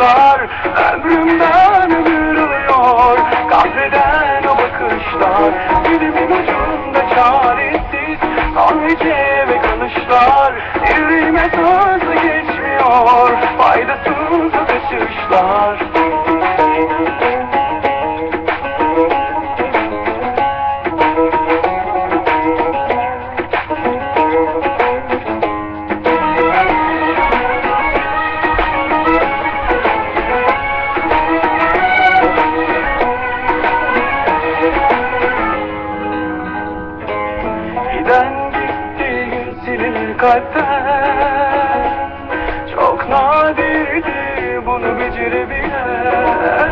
bakışlar Ömrümden ömür alıyor Kahreden o bakışlar Dilimin kalpten Çok nadirdi bunu becerebilen.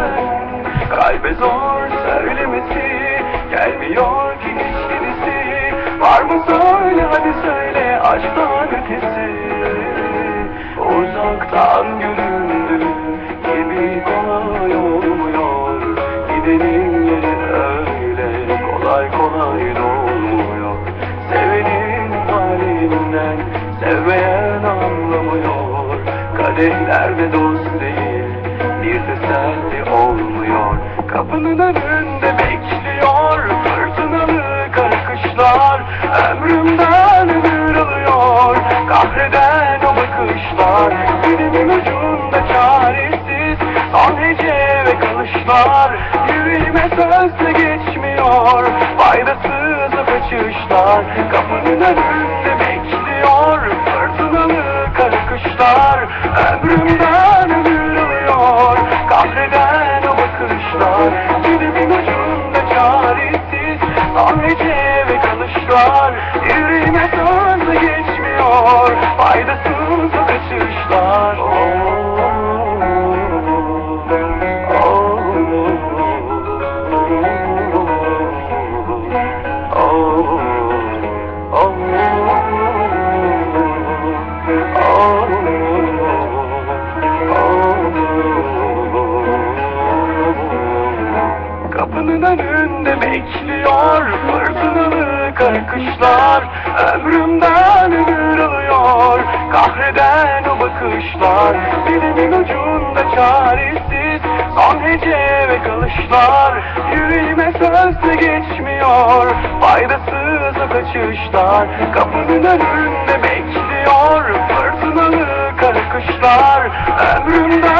Kalbe zor söylemesi Gelmiyor ki hiçbirisi Var mı söyle hadi söyle aşktan ötesi. Uzaktan göründü gibi kolay olmuyor. Gidenin Kadehlerde dost değil bir teselli olmuyor. Kapının önünde bekliyor fırtınalı kara kışlar Ömrümden ömür alıyor kahreden o bakışlar. Dilimin ucunda çaresiz son hece ve kalışlar Yüreğime sözle geçmiyor faydasız o kaçışlar. Kapının önünde Ömür alıyor kahreden bakışlar önünde bekliyor fırtınalı kara kışlar Ömrümden ömür kahreden o bakışlar Dilimin ucunda çaresiz son hece ve kalışlar. Yüreğime sözle geçmiyor faydasız o kaçışlar. Kapının önünde bekliyor fırtınalı kara kışlar Ömrümden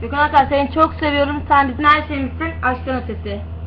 Gökhan Akar seni çok seviyorum. Sen bizim her şeyimizsin. Aşkın ötesi.